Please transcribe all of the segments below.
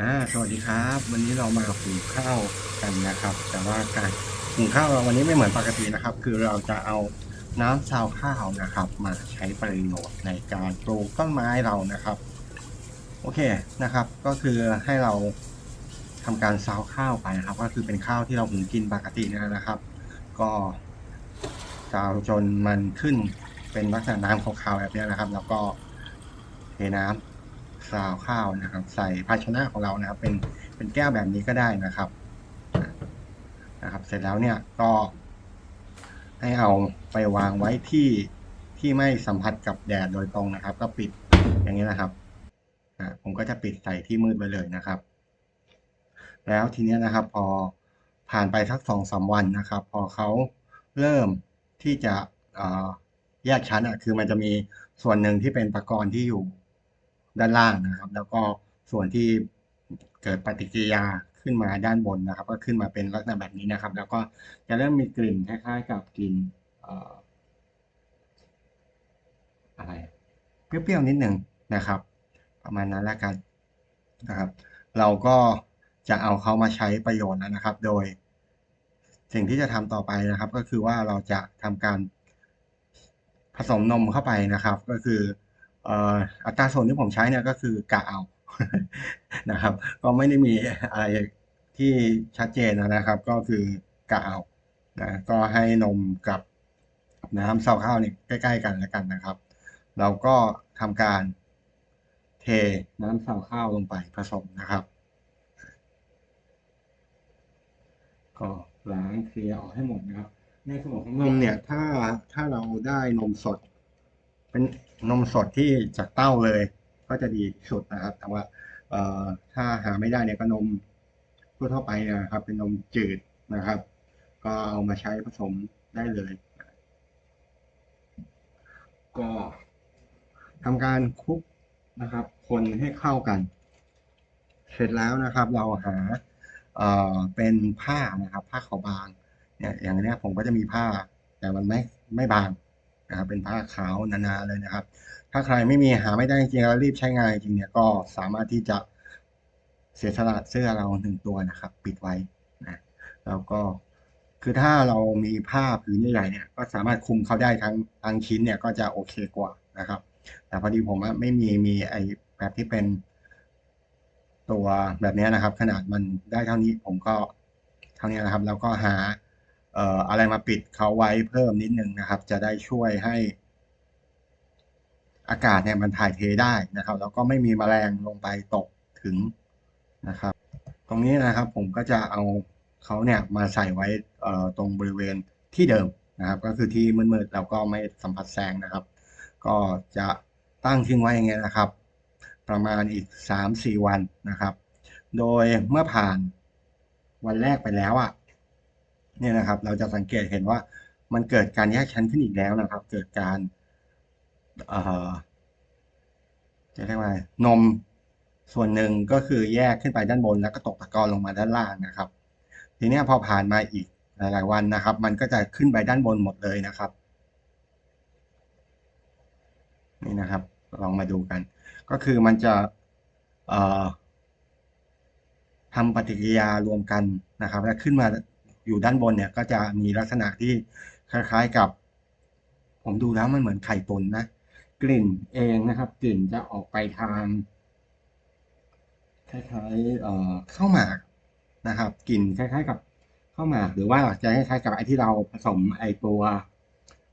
อ่าสวัสดีครับ วันนี้เรามาหุงข้าวกันนะครับ แต่ว่าการหุงข้าวเราวันนี้ไม่เหมือนปกตินะครับ คือเราจะเอาน้ำซาวข้าวนะครับ มาใช้ประโยชน์ในการปลูกต้นไม้เรานะครับ โอเคนะครับ ก็คือให้เราทำการซาวข้าวไปนะครับ ก็คือเป็นข้าวที่เราหุงกินปกตินี่นะครับ ก็ซาวจนมันขึ้นเป็นลักษณะน้ำขาวๆแบบนี้นะครับ แล้วก็เทน้ำ ซาวข้าวนะครับ ใส่ภาชนะของเรานะครับ เป็นเป็นแก้วแบบนี้ก็ได้นะครับนะครับ เสร็จแล้วเนี่ยก็ให้เอาไปวางไว้ที่ที่ไม่สัมผัสกับแดดโดยตรงนะครับ ก็ปิดอย่างนี้นะครับผมก็จะปิดใส่ที่มืดไปเลยนะครับ แล้วทีเนี้ยนะครับ พอผ่านไปสักสองสามวันนะครับ พอเขาเริ่มที่จะแยกชั้นอะคือมันจะมีส่วนหนึ่งที่เป็นตะกอนที่อยู่ ด้านล่างนะครับ แล้วก็ส่วนที่เกิดปฏิกิริยาขึ้นมาด้านบนนะครับ ก็ขึ้นมาเป็นลักษณะแบบนี้นะครับ แล้วก็จะเริ่มมีกลิ่นคล้ายๆ กับกลิ่นอะไรเปรี้ยวๆนิดหนึ่งนะครับ ประมาณนั้นล้วกันนะครับ เราก็จะเอาเขามาใช้ประโยชน์แล้วนะครับ โดย สิ่งที่จะทำต่อไปนะครับ ก็คือว่าเราจะทำการผสมนมเข้าไปนะครับ ก็คือ อัตราส่วนที่ผมใช้เนี่ยก็คือกะเอานะครับ ก็ไม่ได้มีอะไรที่ชัดเจนนะครับ ก็คือกะเอานะก็ให้นมกับน้ำเซาวข้าวเนี่ยใกล้ ๆ กันแล้วกันนะครับ เราก็ทำการเทน้ำเซาวข้าวลงไปผสมนะครับ ก็ล้างเคลียร์ออกให้หมดนะครับ ในส่วนของนมเนี่ยถ้าถ้าเราได้นมสด เป็นนมสดที่จากเต้าเลย ก็จะดีที่สุดนะครับ แต่ว่าถ้าหาไม่ได้เนี่ยก็นมทั่วไปนะครับ เป็นนมจืดนะครับ ก็เอามาใช้ผสมได้เลย ก็ทำการคลุกนะครับ คนให้เข้ากัน เสร็จแล้วนะครับ เราหาเอ่อเป็นผ้านะครับ ผ้าขาวบางเนี่ยอย่างเนี้ยผมก็จะมีผ้า แต่มันไม่ไม่บาง นะครับเป็นผ้าขาวหนาเลยนะครับ ถ้าใครไม่มีหาไม่ได้จริงๆแล้วรีบใช้งานจริงเนี่ยก็สามารถที่จะเสียสละเสื้อเราหนึ่งตัวนะครับ ปิดไว้นะแล้วก็คือถ้าเรามีผ้าผืนใหญ่ๆเนี่ยก็สามารถคลุมเขาได้ทั้งทั้งชิ้นเนี่ยก็จะโอเคกว่านะครับ แต่พอดีผมไม่มีมีไอ้แบบที่เป็นตัวแบบนี้นะครับ ขนาดมันได้เท่านี้ผมก็เท่านี้นะครับ แล้วก็หา อะไรมาปิดเขาไว้เพิ่มนิดนึงนะครับ จะได้ช่วยให้ อากาศเนี่ยมันถ่ายเทได้นะครับ แล้วก็ไม่มีแมลงลงไปตกถึงนะครับ ตรงนี้นะครับผมก็จะเอาเขาเนี่ยมาใส่ไว้ตรงบริเวณที่เดิมนะครับ ก็คือที่มืดๆแล้วก็ไม่สัมผัสแสงนะครับ ก็จะตั้งทิ้งไว้อย่างเงี้ยนะครับ ประมาณอีกสามสี่วันนะครับ โดยเมื่อผ่านวันแรกไปแล้วอะ เนี่ยนะครับ เราจะสังเกตเห็นว่ามันเกิดการแยกชั้นขึ้นอีกแล้วนะครับ เกิดการจะเรียกว่านมส่วนหนึ่งก็คือแยกขึ้นไปด้านบนแล้วก็ตกตะกอนลงมาด้านล่างนะครับ ทีนี้พอผ่านมาอีกหลาย ๆ วันนะครับ มันก็จะขึ้นไปด้านบนหมดเลยนะครับ นี่นะครับ ลองมาดูกัน ก็คือมันจะทำปฏิกิริยารวมกันนะครับ แล้วขึ้นมา อยู่ด้านบนเนี่ยก็จะมีลักษณะที่คล้ายๆกับ ผมดูแล้วมันเหมือนไข่ตุนนะกลิ่นเองนะครับ กลิ่นจะออกไปทางคล้ายๆเอ่อข้าวหมากนะครับกลิ่นคล้าย ๆ กับข้าวหมากหรือว่าจะคล้ายๆกับไอ้ที่เราผสมไอ้ตัว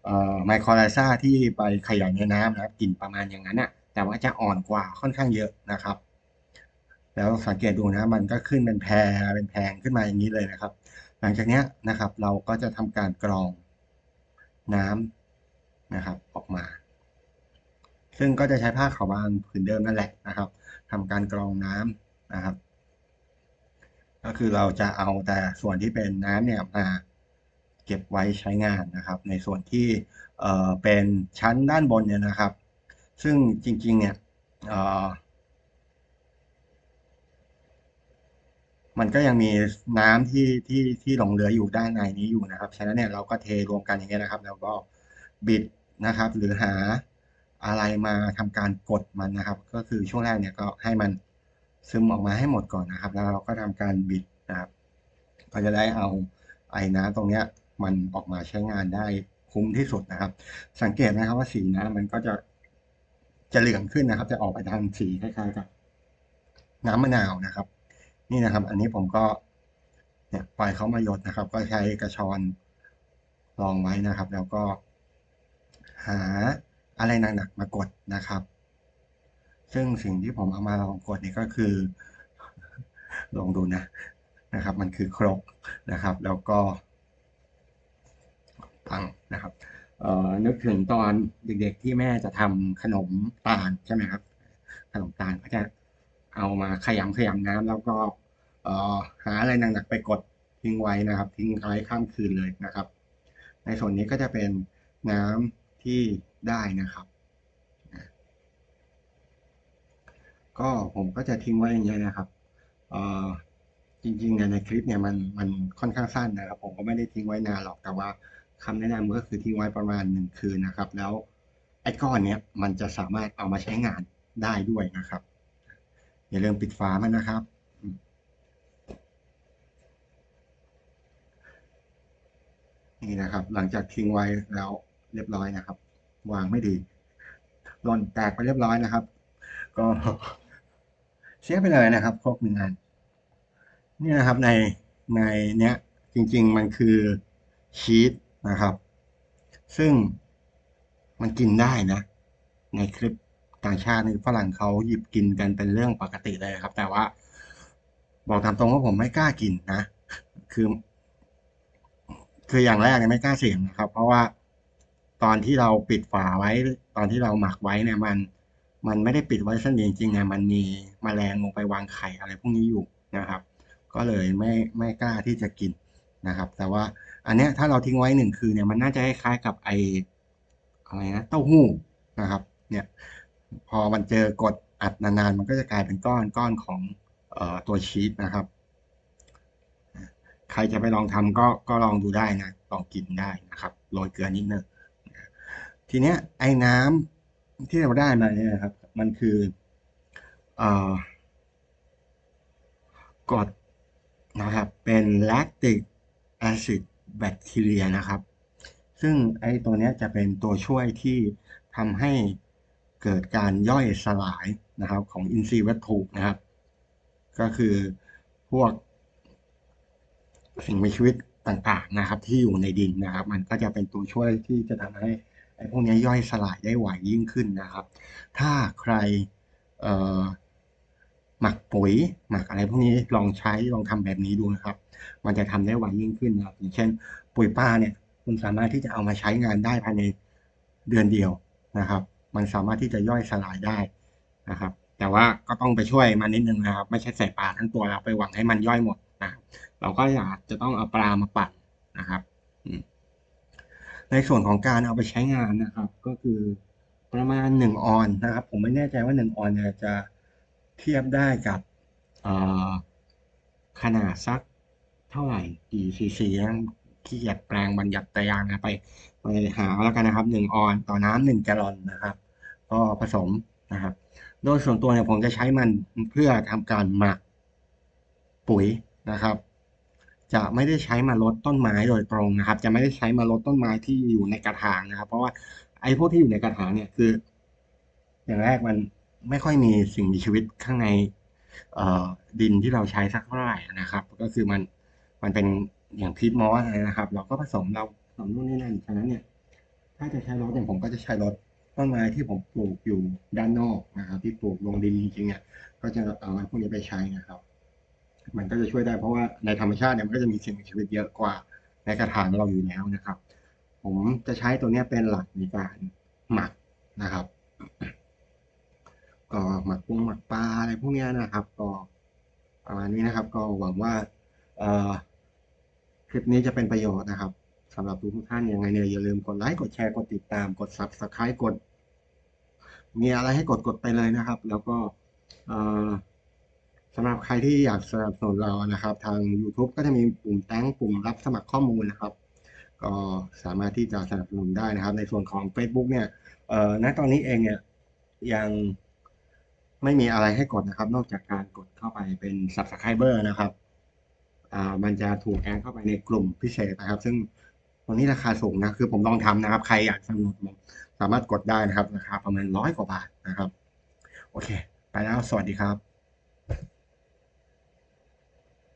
เอ่อไมโครไลซาที่ไปขยายในน้ำนะครับกลิ่นประมาณอย่างนั้นน่ะแต่ว่าจะอ่อนกว่าค่อนข้างเยอะนะครับ แล้วสังเกตดูนะมันก็ขึ้นเป็นแพรเป็นแพงขึ้นมาอย่างนี้เลยนะครับ หลังจากนี้นะครับเราก็จะทำการกรองน้ำนะครับออกมา ซึ่งก็จะใช้ผ้าขาวบางผืนเดิมนั่นแหละนะครับทำการกรองน้ำนะครับ ก็คือเราจะเอาแต่ส่วนที่เป็นน้ำเนี่ยมาเก็บไว้ใช้งานนะครับ ในส่วนที่เเป็นชั้นด้านบนเนี่ยนะครับ ซึ่งจริงๆเนี่ยเอ่อ มันก็ยังมีน้ำที่ที่ที่หลงเหลืออยู่ด้านในนี้อยู่นะครับ ฉะนั้นเนี่ยเราก็เทรวมกันอย่างเงี้ยนะครับ แล้วก็บิดนะครับ หรือหาอะไรมาทำการกดมันนะครับ ก็คือช่วงแรกเนี่ยก็ให้มันซึมออกมาให้หมดก่อนนะครับ แล้วเราก็ทำการบิดนะครับก็จะได้เอาไอ้น้ำตรงเนี้ยมันออกมาใช้งานได้คุ้มที่สุดนะครับ สังเกตนะครับว่าสีน้ำมันก็จะจะเหลืองขึ้นนะครับ จะออกไปทางสีคล้ายๆกับน้ำมะนาวนะครับ นี่นะครับ อันนี้ผมก็เนี่ยปล่อยเขามาหยดนะครับ ก็ใช้กระชอนรองไว้นะครับ แล้วก็หาอะไรหนักๆมากดนะครับ ซึ่งสิ่งที่ผมเอามาลองกดนี่ก็คือลองดูนะนะครับ มันคือครกนะครับ แล้วก็ตังนะครับเอ่อนึกถึงตอนเด็กๆที่แม่จะทำขนมตาลใช่ไหมครับ ขนมตาลก็จะเอามาขยำขยำน้ำแล้วก็ หาอะไรหนักๆไปกดทิ้งไว้นะครับ ทิ้งไว้ข้ามคืนเลยนะครับ ในส่วนนี้ก็จะเป็นน้ำที่ได้นะครับ ก็ผมก็จะทิ้งไว้อย่างเงี้ยนะครับจริงๆเนี่ยในคลิปเนี่ยมันมันค่อนข้างสั้นนะครับ ผมก็ไม่ได้ทิ้งไว้นานหรอกแต่ว่าคำแนะนำก็คือทิ้งไว้ประมาณหนึ่งคืนนะครับ แล้วไอ้ก้อนเนี้ยมันจะสามารถเอามาใช้งานได้ด้วยนะครับ อย่าลืมปิดฝามันนะครับ นี่นะครับ หลังจากทิ้งไว้แล้วเรียบร้อยนะครับ วางไม่ดีหล่นแตกไปเรียบร้อยนะครับ ก็เสียไปเลยนะครับครกหนึ่งอันนี่นะครับในในเนี้ยจริง ๆ มันคือชีสนะครับ ซึ่งมันกินได้นะ ในคลิปต่างชาติในฝรั่งเขาหยิบกินกันเป็นเรื่องปกติเลยครับ แต่ว่า บอกตามตรงว่าผมไม่กล้ากินนะ คือ คืออย่างแรกเนี่ยไม่กล้าเสี่ยงนะครับ เพราะว่าตอนที่เราปิดฝาไว้ ตอนที่เราหมักไว้เนี่ยมัน มันไม่ได้ปิดไว้สนิทจริงๆนะมันมีมแมลงลงไปวางไข่อะไรพวกนี้อยู่นะครับ ก็เลยไม่ไม่กล้าที่จะกินนะครับ แต่ว่าอันเนี้ยถ้าเราทิ้งไว้หนึ่งคืนเนี่ยมันน่าจะคล้ายๆกับไออะไรนะเต้าหู้นะครับ เนี่ยพอมันเจอกดอัดนานๆมันก็จะกลายเป็นก้อนก้อนของเอ่อตัวชีสนะครับ ใครจะไปลองทำก็ก็ลองดูได้นะ ลองกินได้นะครับโรยเกลือนิดนึงทีเนี้ยไอ้น้ำที่เราได้มาเนี่ยนะครับ มันคืออกรดนะครับ เป็น lactic acid bacteria นะครับ ซึ่งไอ้ตัวเนี้ยจะเป็นตัวช่วยที่ทำให้เกิดการย่อยสลายนะครับของอินทรีย์วัตถุนะครับ ก็คือพวก สิ่งมีชีวิตต่างๆนะครับ ที่อยู่ในดินนะครับ มันก็จะเป็นตัวช่วยที่จะทำให้ไอ้พวกนี้ย่อยสลายได้ไวยิ่งขึ้นนะครับ ถ้าใครเอ่อหมักปุ๋ยหมักอะไรพวกนี้ลองใช้ลองทำแบบนี้ดูนะครับ มันจะทำได้ไวยิ่งขึ้นนะครับ อย่างเช่น ปุ๋ยปลาเนี่ยคุณสามารถที่จะเอามาใช้งานได้ภายในเดือนเดียวนะครับ มันสามารถที่จะย่อยสลายได้นะครับ แต่ว่าก็ต้องไปช่วยมันนิดนึงนะครับ ไม่ใช่ใส่ปลาทั้งตัวเราไปหวังให้มันย่อยหมดนะครับ เราก็อยากจะต้องเอาปลามาปั่นนะครับ ในส่วนของการเอาไปใช้งานนะครับ ก็คือประมาณหนึ่งออนนะครับ ผมไม่แน่ใจว่าหนึ่งออนเนี่ยจะเทียบได้กับขนาดสักเท่าไหร่กี่ซีซีนะขี้เกียจแปลงบัญญัติตารางนะไปไปหาแล้วกันนะครับหนึ่งออนต่อน้ำหนึ่งแกลลอนนะครับ ก็ผสมนะครับ โดยส่วนตัวเนี่ยผมจะใช้มันเพื่อทำการหมักปุ๋ยนะครับ จะไม่ได้ใช้มาลดต้นไม้โดยตรงนะครับ จะไม่ได้ใช้มาลดต้นไม้ที่อยู่ในกระถางนะครับ เพราะว่าไอ้พวกที่อยู่ในกระถางเนี่ยคือ อย่างแรกมันไม่ค่อยมีสิ่งมีชีวิตข้างในเอ่อดินที่เราใช้สักเท่าไหร่นะครับ ก็คือมันมันเป็นอย่างพีทมอสอะไรนะครับ เราก็ผสมเราผสมนู่นนี่นั่นฉะนั้นเนี่ย ถ้าจะใช้รถเนี่ยผมก็จะใช้รถต้นไม้ที่ผมปลูกอยู่ด้านนอกนะครับ ที่ปลูกลงดินจริงๆเนี่ยก็จะเอาไอ้พวกนี้ไปใช้นะครับ มันก็จะช่วยได้เพราะว่าในธรรมชาติเนี่ยมันก็จะมีสิ่งมีชีวิตเยอะกว่าในกระถางเราอยู่แล้วนะครับ ผมจะใช้ตัวนี้เป็นหลักในการหมักนะครับ ก็หมักปุงหมักปลาอะไรพวกนี้นะครับ ก็ประมาณนี้นะครับ ก็หวังว่าคลิปนี้จะเป็นประโยชน์นะครับสำหรับทุกท่านยังไงเนี่ยอย่าลืมกดไลค์กดแชร์กดติดตามกด subscribe กด มีอะไรให้กดกดไปเลยนะครับ แล้วก็ สำหรับใครที่อยากสนับสนุนเรานะครับ ทาง YouTube ก็จะมีปุ่มแต้งปุ่มรับสมัครข้อมูลนะครับ ก็สามารถที่จะสนับสนุนได้นะครับ ในส่วนของ Facebook เนี่ยเอ่อณตอนนี้เองเนี่ยยังไม่มีอะไรให้กดนะครับ นอกจากการกดเข้าไปเป็น subscriber นะครับอ่ามันจะถูกแอดเข้าไปในกลุ่มพิเศษนะครับ ซึ่งตรงนี้ราคาสูงนะคือผมลองทำนะครับ ใครอยากสนุกสามารถกดได้นะครับราคาประมาณร้อยกว่าบาทนะครับ โอเค ไปแล้วสวัสดีครับ